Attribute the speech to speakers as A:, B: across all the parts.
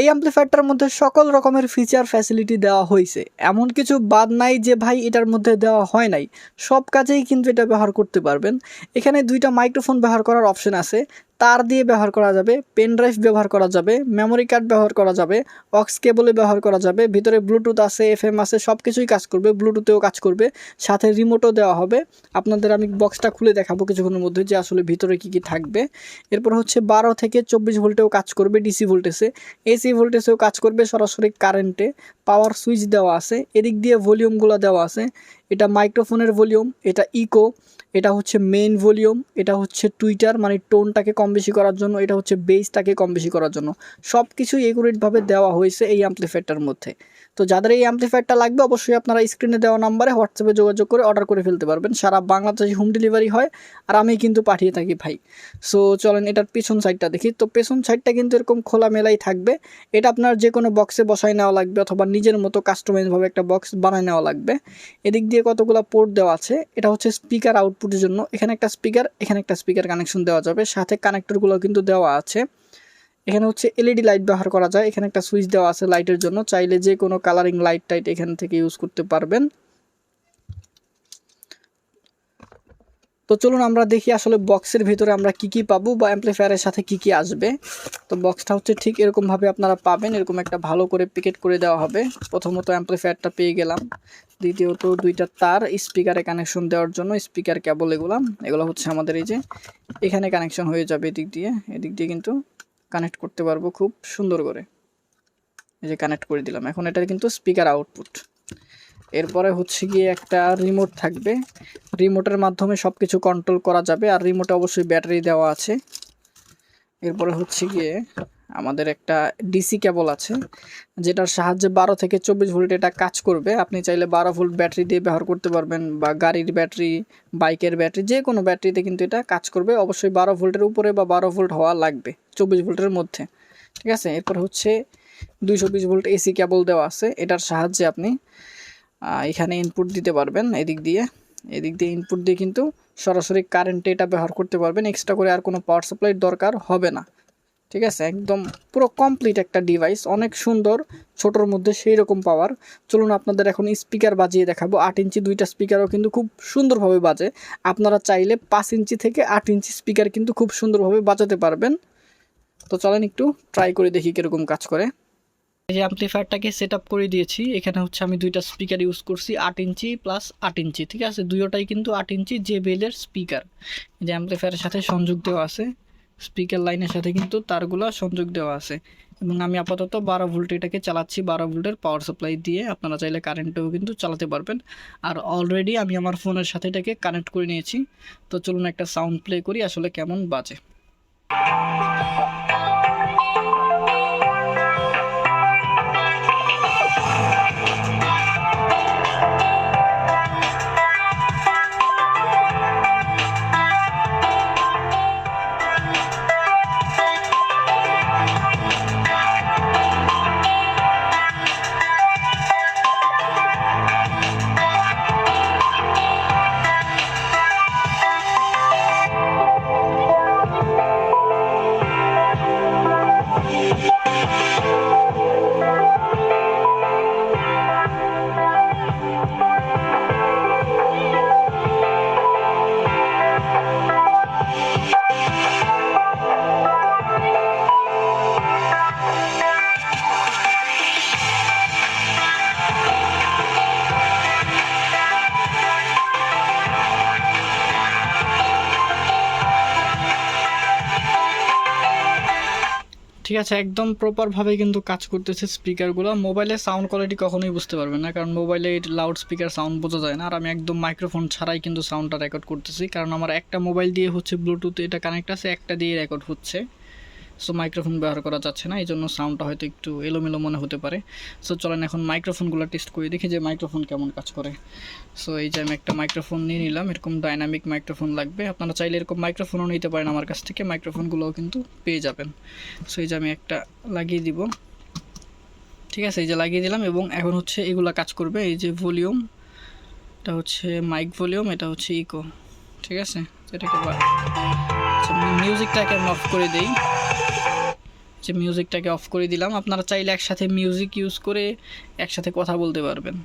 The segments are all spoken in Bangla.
A: এই অ্যাম্পলিফায়ারটার মধ্যে সকল রকমের ফিচার ফ্যাসিলিটি দেওয়া হয়েছে এমন কিছু বাদ নাই যে ভাই এটার মধ্যে দেওয়া হয় নাই। সব কাজেই কিন্তু এটা ব্যবহার করতে পারবেন। এখানে দুইটা মাইক্রোফোন ব্যবহার করার অপশন আছে। তার দিয়ে ব্যবহার করা যাবে পেন ড্রাইভ ব্যবহার করা যাবে মেমোরি কার্ড ব্যবহার করা যাবে অক্স কেবলে ব্যবহার করা যাবে, ভিতরে ব্লুটুথ আছে এফএম আছে সব কিছুই কাজ করবে ব্লুটুথেও কাজ করবে, সাথে রিমোটও দেওয়া হবে। আপনাদের আমি বক্সটা খুলে দেখাবো কিছুক্ষণের মধ্যে যে আসলে ভিতরে কি কি থাকবে। এরপর হচ্ছে বারো থেকে চব্বিশ ভোল্টেও কাজ করবে ডিসি ভোল্টেজে এসি ভোল্টেজেও কাজ করবে সরাসরি কারেন্টে পাওয়ার সুইচ দেওয়া আছে, এদিক দিয়ে ভলিউমগুলো দেওয়া আছে। এটা মাইক্রোফোনের ভলিউম, এটা ইকো এটা হচ্ছে মেন ভলিউম, এটা হচ্ছে টুইটার মানে টোনটাকে কম বেশি করার জন্য, এটা হচ্ছে বেসটাকে কম বেশি করার জন্য। সব কিছুই একুরেটভাবে দেওয়া হয়েছে এই অ্যাম্পলিফায়ারটার মধ্যে। তো যাদের এই অ্যাম্পলিফায়ারটা লাগবে, অবশ্যই আপনারা স্ক্রিনে দেওয়া নাম্বারে হোয়াটসঅ্যাপে যোগাযোগ করে অর্ডার করে ফেলতে পারবেন। সারা বাংলাদেশে হোম ডেলিভারি হয় আর আমি কিন্তু পাঠিয়ে থাকি ভাই। সো চলেন এটার পেছন সাইডটা দেখি। তো পেছন সাইডটা কিন্তু এরকম খোলা মেলাই থাকবে। এটা আপনার যে কোনো বক্সে বসায় নেওয়া লাগবে অথবা নিজের মতো কাস্টমাইজভাবে একটা বক্স বানায় নেওয়া লাগবে। এদিক দিয়ে কতগুলো পোর্ট দেওয়া আছে, এটা হচ্ছে স্পিকার আউটপুটের জন্য। এখানে একটা স্পিকার এখানে একটা স্পিকার কানেকশন দেওয়া যাবে। সাথে কানেক্টরগুলো কিন্তু দেওয়া আছে। এখানে হচ্ছে এলইডি লাইট ব্যবহার করা যায়। এখানে একটা সুইচ দেওয়া আছে লাইটের জন্য। চাইলে যে কোনো কালারিং লাইট টাইট এখান থেকে ইউজ করতে পারবেন। তো চলুন আমরা দেখি আসলে বক্সের ভিতরে আমরা কি কি পাবো বা অ্যাম্পলিফায়ারের সাথে কি কি আসবে। তো বক্সটা হচ্ছে ঠিক এরকমভাবে আপনারা পাবেন। এরকম একটা ভালো করে প্যাকেট করে দেওয়া হবে। প্রথমত অ্যাম্পলিফায়ারটা পেয়ে গেলাম। দ্বিতীয়ত দুইটা তার স্পিকারে কানেকশন দেওয়ার জন্য স্পিকার কেবল এগুলো। এগুলো হচ্ছে আমাদের এই যে এখানে কানেকশন হয়ে যাবে এদিক দিয়ে। এদিক দিয়ে কিন্তু কানেক্ট করতে পারব খুব সুন্দর করে। এই যে কানেক্ট করে দিলাম। এখন এটা কিন্তু স্পিকার আউটপুট এরপরে হচ্ছে গিয়ে একটা রিমোট থাকবে। রিমোটের মাধ্যমে সব কিছু কন্ট্রোল করা যাবে। আর রিমোটে অবশ্যই ব্যাটারি দেওয়া আছে। এরপরে হচ্ছে গিয়ে আমাদের একটা ডিসি কেবল আছে, যেটার সাহায্যে বারো থেকে চব্বিশ ভোল্ট এটা কাজ করবে। আপনি চাইলে বারো ভোল্ট ব্যাটারি দিয়ে ব্যবহার করতে পারবেন, বা গাড়ির ব্যাটারি, বাইকের ব্যাটারি, যে কোনো ব্যাটারিতে কিন্তু এটা কাজ করবে। অবশ্যই বারো ভোল্টের উপরে বা বারো ভোল্ট হওয়া লাগবে, চব্বিশ ভোল্টের মধ্যে। ঠিক আছে? এরপর হচ্ছে দুইশো বিশ ভোল্ট এসি কেবল দেওয়া আছে, এটার সাহায্যে আপনি এখানে ইনপুট দিতে পারবেন এদিক দিয়ে। এদিক দিয়ে ইনপুট দিয়ে কিন্তু সরাসরি কারেন্টে এটা ব্যবহার করতে পারবেন। এক্সট্রা করে আর কোনো পাওয়ার সাপ্লাইয়ের দরকার হবে না। ঠিক আছে? একদম পুরো কমপ্লিট একটা ডিভাইস অনেক সুন্দর, ছোটোর মধ্যে সেই রকম পাওয়ার চলুন আপনাদের এখন স্পিকার বাজিয়ে দেখাবো। আট ইঞ্চি দুইটা স্পিকারও কিন্তু খুব সুন্দরভাবে বাজে। আপনারা চাইলে পাঁচ ইঞ্চি থেকে আট ইঞ্চি স্পিকার কিন্তু খুব সুন্দরভাবে বাজাতে পারবেন। তো চলেন একটু ট্রাই করে দেখি কীরকম কাজ করে। এই যে অ্যাম্পলিফায়ারটাকে সেট আপ করে দিয়েছি। এখানে হচ্ছে আমি দুইটা স্পিকার ইউজ করছি, আট ইঞ্চি প্লাস আট ইঞ্চি, ঠিক আছে? দুইটাই কিন্তু আট ইঞ্চি জে বেলের স্পিকার এই যে অ্যাম্পলিফায়ারের সাথে দেওয়া আছে। স্পিকার লাইনের সাথে কিন্তু তারগুলো সংযোগ দেওয়া আছে। এবং আমি আপাতত বারো ভোল্ট এটাকে চালাচ্ছি, বারো ভোল্টের পাওয়ার সাপ্লাই দিয়ে। আপনারা চাইলে কারেন্টেও কিন্তু চালাতে পারবেন। আর অলরেডি আমি আমার ফোনের সাথে এটাকে কানেক্ট করে নিয়েছি। তো চলুন একটা সাউন্ড প্লে করি, আসলে কেমন বাজে। ঠিক আছে, একদম প্রপারভাবে কিন্তু কাজ করতেছে স্পিকারগুলো মোবাইলে সাউন্ড কোয়ালিটি কখনোই বুঝতে পারবেন না, কারণ মোবাইলে লাউড স্পিকার সাউন্ড বোঝা যায় না। আর আমি একদম মাইক্রোফোন ছাড়াই কিন্তু সাউন্ডটা রেকর্ড করতেছি, কারণ আমার একটা মোবাইল দিয়ে হচ্ছে ব্লুটুথ এটা কানেক্ট আছে, একটা দিয়ে রেকর্ড হচ্ছে। সো মাইক্রোফোন ব্যবহার করা যাচ্ছে না এই জন্য সাউন্ডটা হয়তো একটু এলোমেলো মনে হতে পারে। সো চলেন এখন মাইক্রোফোনগুলো টেস্ট করে, দেখি যে মাইক্রোফোন কেমন কাজ করে। সো এই যে আমি একটা মাইক্রোফোন নিয়ে নিলাম, এরকম ডাইনামিক মাইক্রোফোন লাগবে। আপনারা চাইলে এরকম মাইক্রোফোনও নিতে পারেন আমার কাছ থেকে মাইক্রোফোনগুলোও কিন্তু পেয়ে যাবেন। সো এই যে আমি একটা লাগিয়ে দিব। ঠিক আছে, এই যে লাগিয়ে দিলাম এবং এখন হচ্ছে এগুলা কাজ করবে, এই যে ভলিউম এটা হচ্ছে মাইক ভলিউম এটা হচ্ছে ইকো ঠিক আছে, এটাকে বা- আচ্ছা মিউজিকটাকে আমি অফ করে দেই। যে মিউজিকটাকে অফ করে দিলাম। আপনারা চাইলে একসাথে মিউজিক ইউজ করে একসাথে কথা বলতে পারবেন।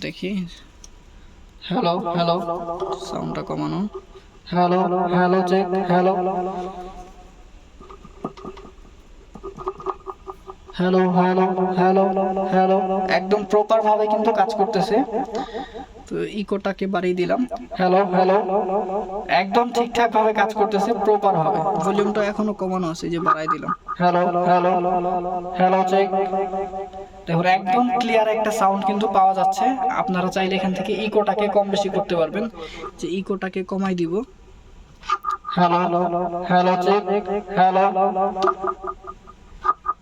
A: দেখি। হ্যালো হ্যালো সাউন্ডটা কমানো। Hello hello check hello hello hello hello hello একদম প্রপার ভাবে কিন্তু কাজ করতেছে। তো ইকোটাকে বাড়িয়ে দিলাম। হ্যালো হ্যালো একদম ঠিকঠাক ভাবে কাজ করতেছে প্রপার ভাবে। ভলিউমটা এখনও কমানো আছে যে বাড়াই দিলাম। হ্যালো হ্যালো হ্যালো চেক দেখুন, একদম ক্লিয়ার একটা সাউন্ড কিন্তু পাওয়া যাচ্ছে। আপনারা চাইলে এখান থেকে ইকোটাকে কম বেশি করতে পারবেন। যে ইকোটাকে কমাই দিব। Hello hello check hello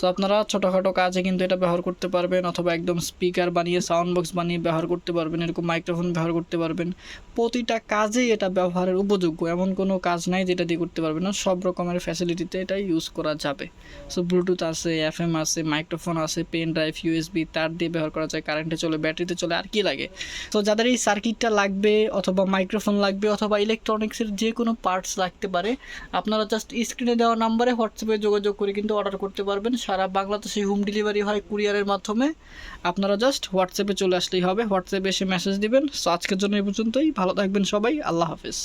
A: so আপনারা ছোটোখাটো কাজে কিন্তু এটা ব্যবহার করতে পারবেন অথবা একদম স্পিকার বানিয়ে সাউন্ড বক্স বানিয়ে ব্যবহার করতে পারবেন, এরকম মাইক্রোফোন ব্যবহার করতে পারবেন। প্রতিটা কাজেই এটা ব্যবহারের উপযোগ্য, এমন কোনো কাজ নাই যেটা দিয়ে করতে পারবেন না। সব রকমের ফ্যাসিলিটিতে এটা ইউজ করা যাবে। সো ব্লুটুথ আছে এফ এম আছে মাইক্রোফোন আছে পেন ড্রাইভ ইউএসবি তার দিয়ে ব্যবহার করা যায় কারেন্টে চলে ব্যাটারিতে চলে, আর কি লাগে? তো যাদের এই সার্কিটটা লাগবে অথবা মাইক্রোফোন লাগবে অথবা ইলেকট্রনিক্সের যে কোনো পার্টস লাগতে পারে, আপনারা জাস্ট স্ক্রিনে দেওয়া নাম্বারে হোয়াটসঅ্যাপে যোগাযোগ করে কিন্তু অর্ডার করতে পারবেন। সারা বাংলাদেশে হোম ডেলিভারি হয় কুরিয়ারের মাধ্যমে। আপনারা জাস্ট হোয়াটসঅ্যাপে চলে আসলেই হবে। হোয়াটসঅ্যাপে এসে মেসেজ দিবেন। সো আজকের জন্য এই পর্যন্তই। ভালো থাকবেন সবাই। আল্লাহ হাফেজ।